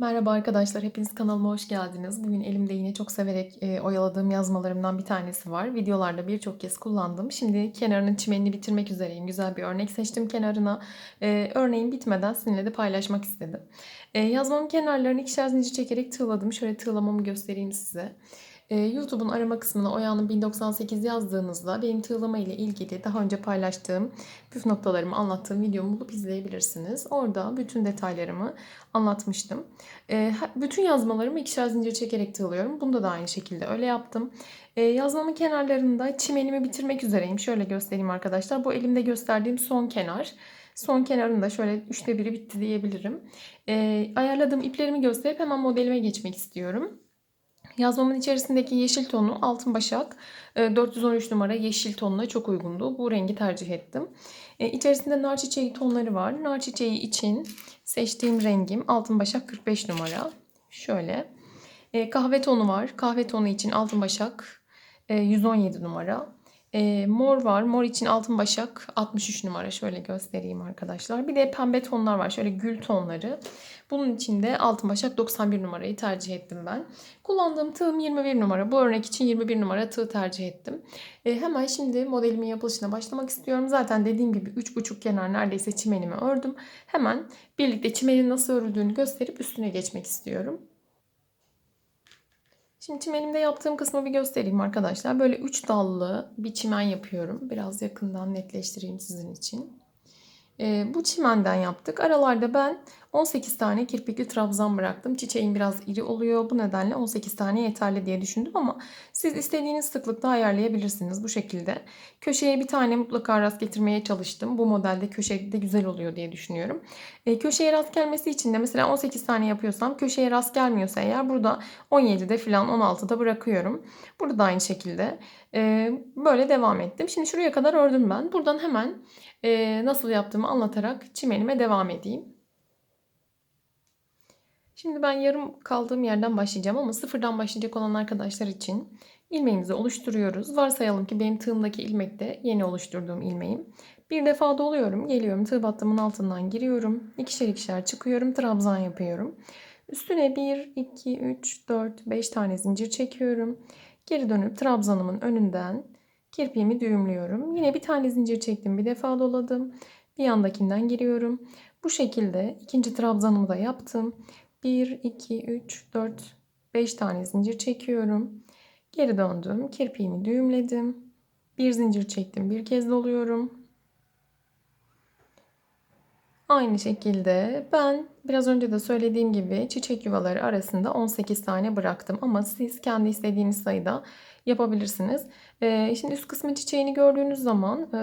Merhaba arkadaşlar, hepiniz kanalıma hoş geldiniz. Bugün elimde yine çok severek e, oyaladığım yazmalarımdan bir tanesi var. Videolarda birçok kez kullandım. Şimdi kenarının çimenini bitirmek üzereyim. Güzel bir örnek seçtim kenarına. E, örneğin bitmeden sizinle de paylaşmak istedim. E, yazmamın kenarlarını ikişer zincir çekerek tığladım. Şöyle tığlamamı göstereyim size. Ee, YouTube'un arama kısmına Oya'nın 1098 yazdığınızda benim tığlama ile ilgili daha önce paylaştığım püf noktalarımı anlattığım videomu bulup izleyebilirsiniz. Orada bütün detaylarımı anlatmıştım. Ee, bütün yazmalarımı ikişer zincir çekerek tığlıyorum. Bunda da aynı şekilde öyle yaptım. Ee, yazmamın kenarlarında çimenimi bitirmek üzereyim. Şöyle göstereyim arkadaşlar. Bu elimde gösterdiğim son kenar. Son kenarında şöyle üçte biri bitti diyebilirim. ayarladığım iplerimi gösterip hemen modelime geçmek istiyorum. Yazmamın içerisindeki yeşil tonu altın başak 413 e, numara yeşil tonuna çok uygundu. Bu rengi tercih ettim. E, içerisinde nar çiçeği tonları var. Nar çiçeği için seçtiğim rengim altın başak 45 numara. Şöyle. E, kahve tonu var. Kahve tonu için altın başak 117 numara. E, mor var. Mor için altın başak 63 numara. Şöyle göstereyim arkadaşlar. Bir de pembe tonlar var. Şöyle gül tonları. Bunun için de altın başak 91 numarayı tercih ettim ben. Kullandığım tığım 21 numara. Bu örnek için 21 numara tığ tercih ettim. E, hemen şimdi modelimin yapılışına başlamak istiyorum. Zaten dediğim gibi 3,5 kenar neredeyse çimenimi ördüm. Hemen birlikte çimenin nasıl örüldüğünü gösterip üstüne geçmek istiyorum. Şimdi çimenimde yaptığım kısmı bir göstereyim arkadaşlar. Böyle 3 dallı bir çimen yapıyorum. Biraz yakından netleştireyim sizin için. Ee, bu çimenden yaptık. Aralarda ben 18 tane kirpikli trabzan bıraktım. Çiçeğim biraz iri oluyor. Bu nedenle 18 tane yeterli diye düşündüm ama siz istediğiniz sıklıkta ayarlayabilirsiniz bu şekilde. Köşeye bir tane mutlaka rast getirmeye çalıştım. Bu modelde köşede güzel oluyor diye düşünüyorum. E, köşeye rast gelmesi için de mesela 18 tane yapıyorsam köşeye rast gelmiyorsa eğer burada 17'de falan 16'da bırakıyorum. Burada da aynı şekilde e, böyle devam ettim. Şimdi şuraya kadar ördüm ben. Buradan hemen e, nasıl yaptığımı anlatarak çimenime devam edeyim. Şimdi ben yarım kaldığım yerden başlayacağım ama sıfırdan başlayacak olan arkadaşlar için ilmeğimizi oluşturuyoruz. Varsayalım ki benim tığımdaki ilmek de yeni oluşturduğum ilmeğim. Bir defa doluyorum, geliyorum tığ battımın altından giriyorum. İkişer ikişer çıkıyorum, trabzan yapıyorum. Üstüne 1, 2, 3, 4, 5 tane zincir çekiyorum. Geri dönüp trabzanımın önünden kirpiğimi düğümlüyorum. Yine bir tane zincir çektim, bir defa doladım. Bir yandakinden giriyorum. Bu şekilde ikinci trabzanımı da yaptım. 1, 2, 3, 4, 5 tane zincir çekiyorum. Geri döndüm. Kirpiğimi düğümledim. Bir zincir çektim. Bir kez doluyorum. Aynı şekilde ben biraz önce de söylediğim gibi çiçek yuvaları arasında 18 tane bıraktım. Ama siz kendi istediğiniz sayıda yapabilirsiniz. Ee, şimdi üst kısmı çiçeğini gördüğünüz zaman e,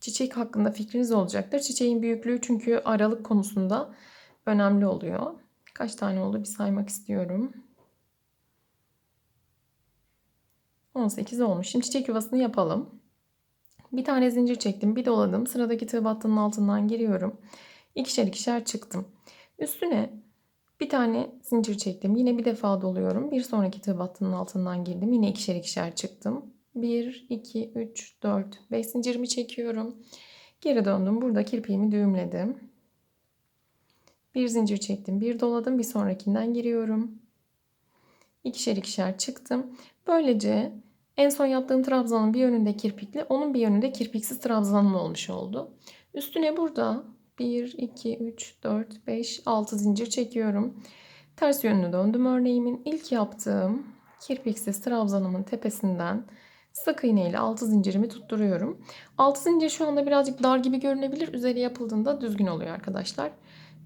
çiçek hakkında fikriniz olacaktır. Çiçeğin büyüklüğü çünkü aralık konusunda önemli oluyor. Kaç tane oldu bir saymak istiyorum. 18 olmuş. Şimdi çiçek yuvasını yapalım. Bir tane zincir çektim. Bir doladım. Sıradaki tığ battının altından giriyorum. İkişer ikişer çıktım. Üstüne bir tane zincir çektim. Yine bir defa doluyorum. Bir sonraki tığ battının altından girdim. Yine ikişer ikişer çıktım. 1, 2, 3, 4, 5 zincirimi çekiyorum. Geri döndüm. Burada kirpiğimi düğümledim. Bir zincir çektim, bir doladım, bir sonrakinden giriyorum. İkişer ikişer çıktım. Böylece en son yaptığım trabzanın bir yönünde kirpikli, onun bir yönünde kirpiksiz trabzanım olmuş oldu. Üstüne burada 1, 2, 3, 4, 5, 6 zincir çekiyorum. Ters yönünü döndüm örneğimin. İlk yaptığım kirpiksiz trabzanımın tepesinden sık iğne ile 6 zincirimi tutturuyorum. 6 zincir şu anda birazcık dar gibi görünebilir. Üzeri yapıldığında düzgün oluyor arkadaşlar.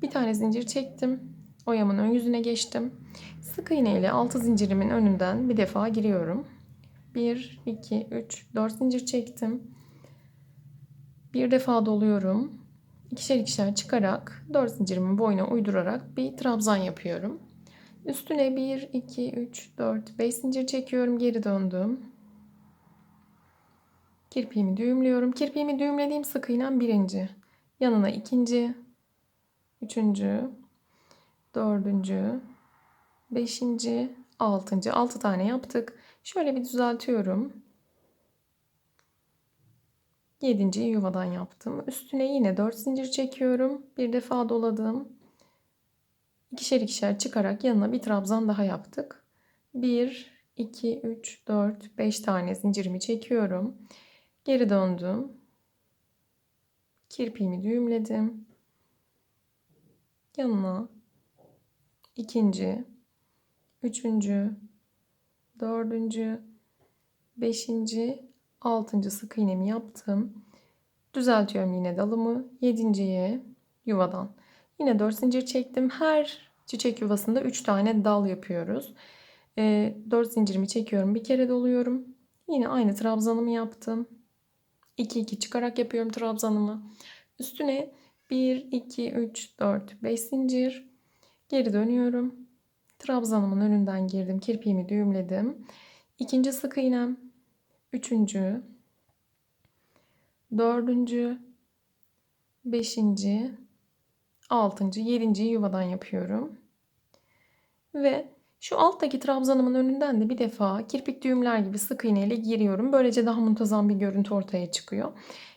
Bir tane zincir çektim. Oyamın ön yüzüne geçtim. Sık iğne ile 6 zincirimin önünden bir defa giriyorum. 1, 2, 3, 4 zincir çektim. Bir defa doluyorum. İkişer ikişer çıkarak 4 zincirimin boyuna uydurarak bir trabzan yapıyorum. Üstüne 1, 2, 3, 4, 5 zincir çekiyorum. Geri döndüm. Kirpiğimi düğümlüyorum. Kirpiğimi düğümlediğim sık iğnem birinci. Yanına ikinci, üçüncü, dördüncü, beşinci, altıncı. Altı tane yaptık. Şöyle bir düzeltiyorum. Yedinciyi yuvadan yaptım. Üstüne yine dört zincir çekiyorum. Bir defa doladım. İkişer ikişer çıkarak yanına bir trabzan daha yaptık. 1, 2, 3, 4, 5 tane zincirimi çekiyorum. Geri döndüm. Kirpiğimi düğümledim. Yanına ikinci, üçüncü, dördüncü, beşinci, altıncı sık iğnemi yaptım. Düzeltiyorum yine dalımı. Yedinciye yuvadan. Yine 4 zincir çektim. Her çiçek yuvasında 3 tane dal yapıyoruz. E, ee, 4 zincirimi çekiyorum. Bir kere doluyorum. Yine aynı trabzanımı yaptım. 2 2 çıkarak yapıyorum trabzanımı. Üstüne 1 2 3 4 5 zincir. Geri dönüyorum. Trabzanımın önünden girdim. Kirpiğimi düğümledim. İkinci sık iğnem. Üçüncü. Dördüncü. Beşinci. Altıncı. Yedinci yuvadan yapıyorum. Ve şu alttaki trabzanımın önünden de bir defa kirpik düğümler gibi sık iğne ile giriyorum. Böylece daha muntazam bir görüntü ortaya çıkıyor.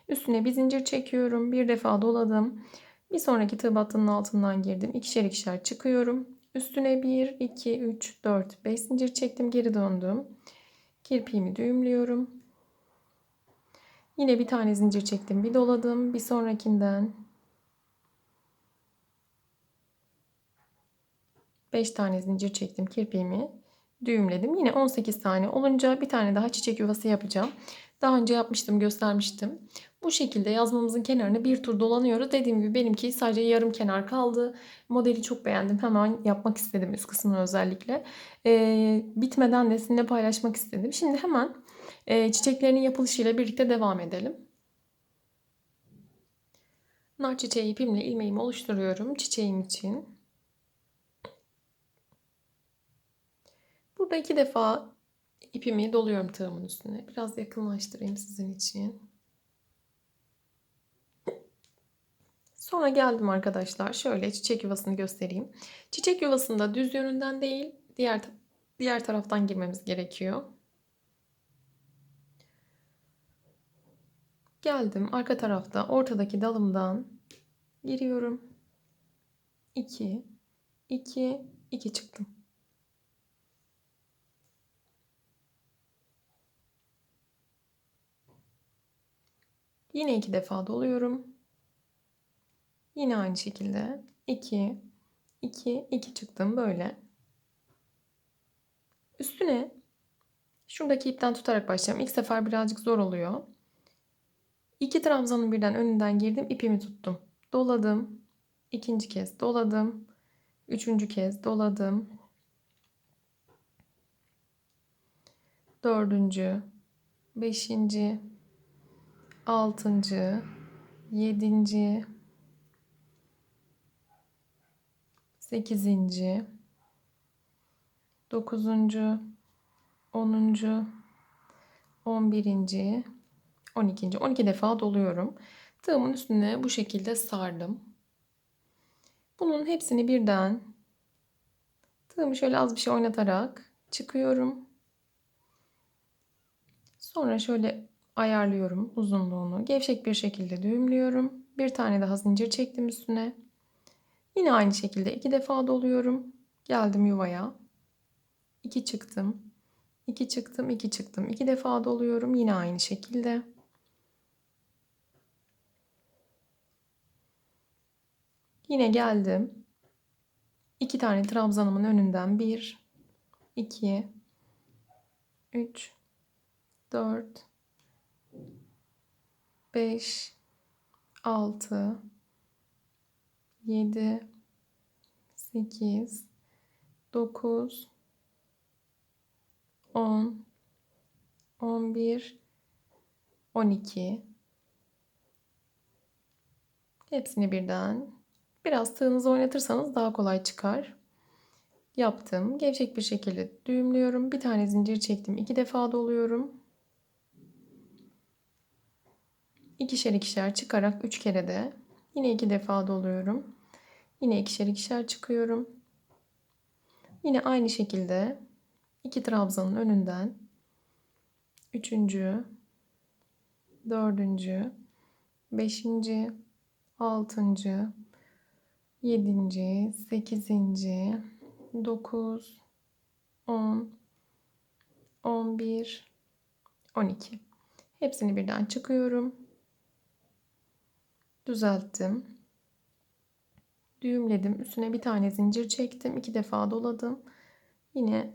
Üstüne bir zincir çekiyorum. Bir defa doladım. Bir sonraki tığ battının altından girdim. İkişer ikişer çıkıyorum. Üstüne 1, 2, 3, 4, 5 zincir çektim. Geri döndüm. Kirpiğimi düğümlüyorum. Yine bir tane zincir çektim. Bir doladım. Bir sonrakinden 5 tane zincir çektim. Kirpiğimi düğümledim. Yine 18 tane olunca bir tane daha çiçek yuvası yapacağım. Daha önce yapmıştım, göstermiştim. Bu şekilde yazmamızın kenarını bir tur dolanıyoruz. Dediğim gibi benimki sadece yarım kenar kaldı. Modeli çok beğendim. Hemen yapmak istedim üst kısmını özellikle. Ee, bitmeden de sizinle paylaşmak istedim. Şimdi hemen e, çiçeklerinin yapılışıyla birlikte devam edelim. Nar çiçeği ipimle ilmeğimi oluşturuyorum çiçeğim için. Burada iki defa ipimi doluyorum tığımın üstüne. Biraz yakınlaştırayım sizin için. Sonra geldim arkadaşlar. Şöyle çiçek yuvasını göstereyim. Çiçek yuvasında düz yönünden değil, diğer diğer taraftan girmemiz gerekiyor. Geldim arka tarafta ortadaki dalımdan giriyorum. 2 2 2 çıktım. Yine iki defa doluyorum. Yine aynı şekilde 2 2 2 çıktım böyle. Üstüne şuradaki ipten tutarak başlayacağım. İlk sefer birazcık zor oluyor. İki trabzanın birden önünden girdim, ipimi tuttum. Doladım. ikinci kez doladım. Üçüncü kez doladım. Dördüncü, beşinci, altıncı, yedinci, sekizinci, dokuzuncu, onuncu, on birinci, on ikinci. On iki defa doluyorum. Tığımın üstüne bu şekilde sardım. Bunun hepsini birden tığımı şöyle az bir şey oynatarak çıkıyorum. Sonra şöyle ayarlıyorum uzunluğunu. Gevşek bir şekilde düğümlüyorum. Bir tane daha zincir çektim üstüne. Yine aynı şekilde iki defa doluyorum. Geldim yuvaya. 2 çıktım. 2 çıktım, 2 çıktım. 2 defa doluyorum. Yine aynı şekilde. Yine geldim. 2 tane trabzanımın önünden 1 2 3 4 5 6 7 8 9 10 11 12 hepsini birden biraz tığınızı oynatırsanız daha kolay çıkar. Yaptım. Gevşek bir şekilde düğümlüyorum. Bir tane zincir çektim. iki defa doluyorum. İkişer ikişer çıkarak üç kere de yine iki defa doluyorum. Yine ikişer ikişer çıkıyorum. Yine aynı şekilde iki trabzanın önünden üçüncü, dördüncü, beşinci, altıncı, 7. 8. 9 10 11 12 Hepsini birden çıkıyorum. Düzelttim. Düğümledim. Üstüne bir tane zincir çektim. iki defa doladım. Yine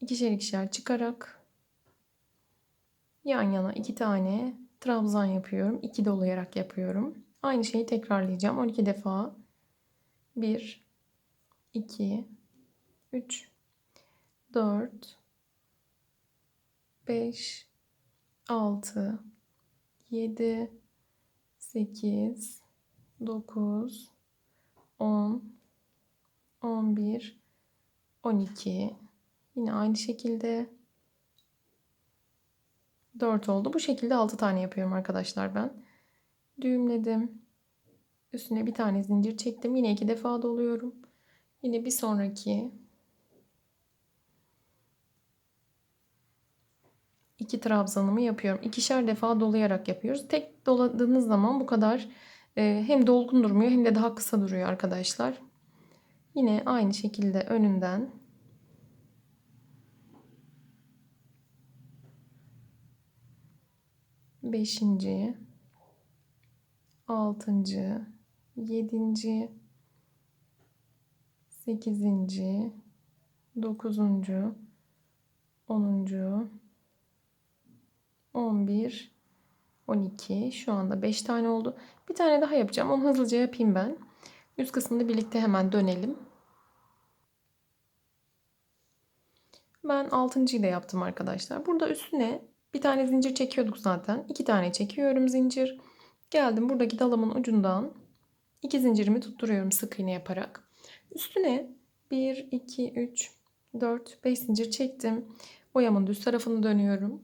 ikişer ikişer çıkarak yan yana iki tane trabzan yapıyorum. İki dolayarak yapıyorum. Aynı şeyi tekrarlayacağım. 12 defa. 1 2 3 4 5 6 7 8 9 10 11 12 yine aynı şekilde 4 oldu. Bu şekilde 6 tane yapıyorum arkadaşlar ben. Düğümledim. Üstüne bir tane zincir çektim. Yine iki defa doluyorum. Yine bir sonraki iki trabzanımı yapıyorum. İkişer defa dolayarak yapıyoruz. Tek doladığınız zaman bu kadar hem dolgun durmuyor hem de daha kısa duruyor arkadaşlar. Yine aynı şekilde önünden beşinci, altıncı, yedinci, sekizinci, dokuzuncu, onuncu, on bir, on iki. Şu anda beş tane oldu. Bir tane daha yapacağım. Onu hızlıca yapayım ben. Üst kısmını birlikte hemen dönelim. Ben altıncıyı da yaptım arkadaşlar. Burada üstüne bir tane zincir çekiyorduk zaten. İki tane çekiyorum zincir. Geldim buradaki dalımın ucundan iki zincirimi tutturuyorum sık iğne yaparak. Üstüne 1, 2, 3, 4, 5 zincir çektim. Boyamın düz tarafını dönüyorum.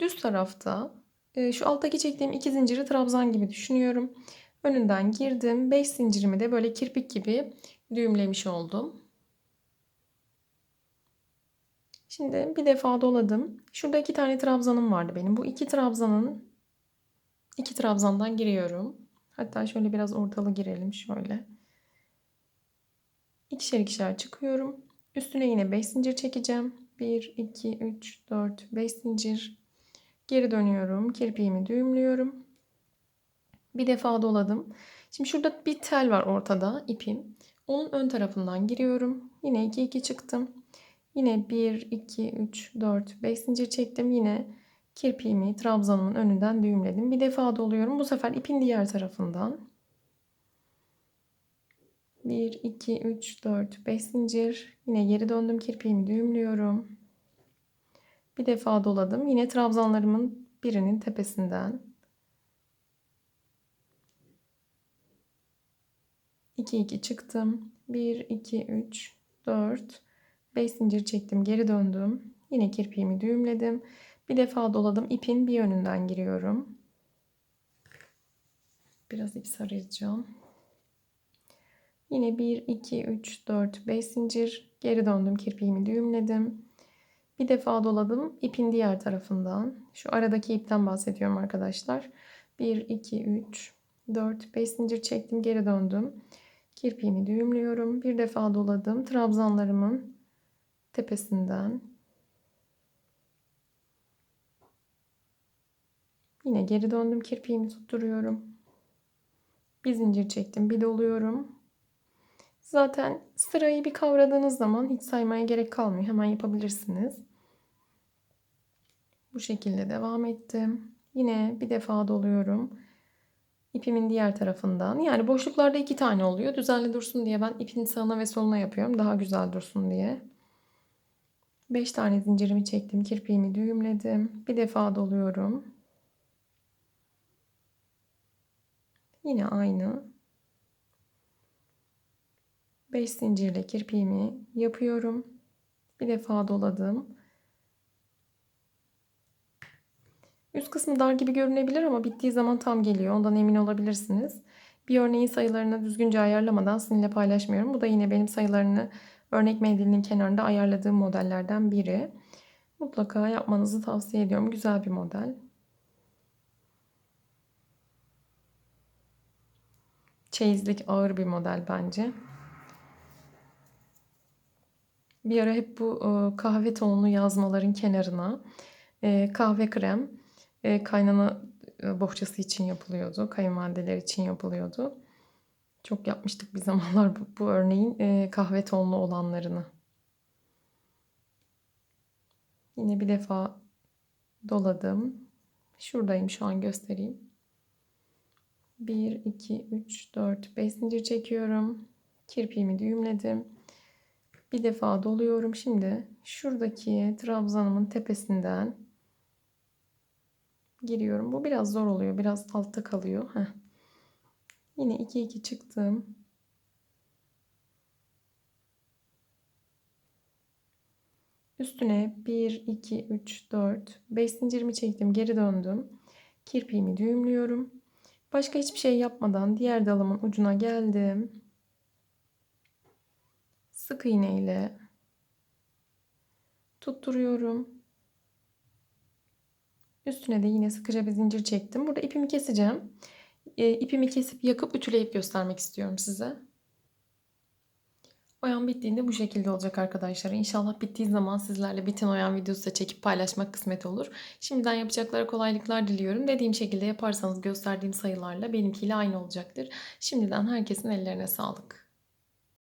Düz tarafta şu alttaki çektiğim iki zinciri trabzan gibi düşünüyorum. Önünden girdim. 5 zincirimi de böyle kirpik gibi düğümlemiş oldum. Şimdi bir defa doladım. Şurada iki tane trabzanım vardı benim. Bu iki trabzanın iki trabzandan giriyorum. Hatta şöyle biraz ortalı girelim şöyle. İkişer ikişer çıkıyorum. Üstüne yine 5 zincir çekeceğim. 1, 2, 3, 4, 5 zincir. Geri dönüyorum. Kirpiğimi düğümlüyorum. Bir defa doladım. Şimdi şurada bir tel var ortada ipim. Onun ön tarafından giriyorum. Yine 2 2 çıktım. Yine 1 2 3 4 5 zincir çektim. Yine kirpiğimi trabzanımın önünden düğümledim. Bir defa doluyorum. Bu sefer ipin diğer tarafından. 1 2 3 4 5 zincir. Yine geri döndüm. Kirpiğimi düğümlüyorum. Bir defa doladım. Yine trabzanlarımın birinin tepesinden 2 2 çıktım. 1 2 3 4 5 zincir çektim. Geri döndüm. Yine kirpiğimi düğümledim. Bir defa doladım. İpin bir yönünden giriyorum. Biraz ip sarayacağım. Yine 1 2 3 4 5 zincir. Geri döndüm. Kirpiğimi düğümledim. Bir defa doladım. İpin diğer tarafından. Şu aradaki ipten bahsediyorum arkadaşlar. 1 2 3 4 5 zincir çektim. Geri döndüm. Kirpiğimi düğümlüyorum. Bir defa doladım. Trabzanlarımın tepesinden yine geri döndüm. Kirpiğimi tutturuyorum. Bir zincir çektim. Bir doluyorum. Zaten sırayı bir kavradığınız zaman hiç saymaya gerek kalmıyor. Hemen yapabilirsiniz. Bu şekilde devam ettim. Yine bir defa doluyorum ipimin diğer tarafından. Yani boşluklarda iki tane oluyor. Düzenli dursun diye ben ipin sağına ve soluna yapıyorum. Daha güzel dursun diye. Beş tane zincirimi çektim. Kirpiğimi düğümledim. Bir defa doluyorum. Yine aynı. Beş zincirle kirpiğimi yapıyorum. Bir defa doladım. Üst kısmı dar gibi görünebilir ama bittiği zaman tam geliyor. Ondan emin olabilirsiniz. Bir örneğin sayılarını düzgünce ayarlamadan sizinle paylaşmıyorum. Bu da yine benim sayılarını örnek mendilinin kenarında ayarladığım modellerden biri. Mutlaka yapmanızı tavsiye ediyorum. Güzel bir model. Çeyizlik ağır bir model bence. Bir ara hep bu e, kahve tonlu yazmaların kenarına e, kahve krem e, kaynana e, bohçası için yapılıyordu. Kayınvalideler için yapılıyordu. Çok yapmıştık bir zamanlar bu, bu örneğin e, kahve tonlu olanlarını. Yine bir defa doladım. Şuradayım şu an göstereyim. 1, 2, 3, 4, 5 zincir çekiyorum. Kirpiğimi düğümledim. Bir defa doluyorum. Şimdi şuradaki trabzanımın tepesinden giriyorum. Bu biraz zor oluyor. Biraz altta kalıyor. Heh. Yine 2 2 çıktım. Üstüne 1 2 3 4 5 zincirimi çektim. Geri döndüm. Kirpiğimi düğümlüyorum. Başka hiçbir şey yapmadan diğer dalımın ucuna geldim. Sık iğne ile tutturuyorum. Üstüne de yine sıkıca bir zincir çektim. Burada ipimi keseceğim. E, ipimi kesip yakıp ütüleyip göstermek istiyorum size. Oyan bittiğinde bu şekilde olacak arkadaşlar. İnşallah bittiği zaman sizlerle biten oyan videosu da çekip paylaşmak kısmet olur. Şimdiden yapacaklara kolaylıklar diliyorum. Dediğim şekilde yaparsanız gösterdiğim sayılarla benimkiyle aynı olacaktır. Şimdiden herkesin ellerine sağlık.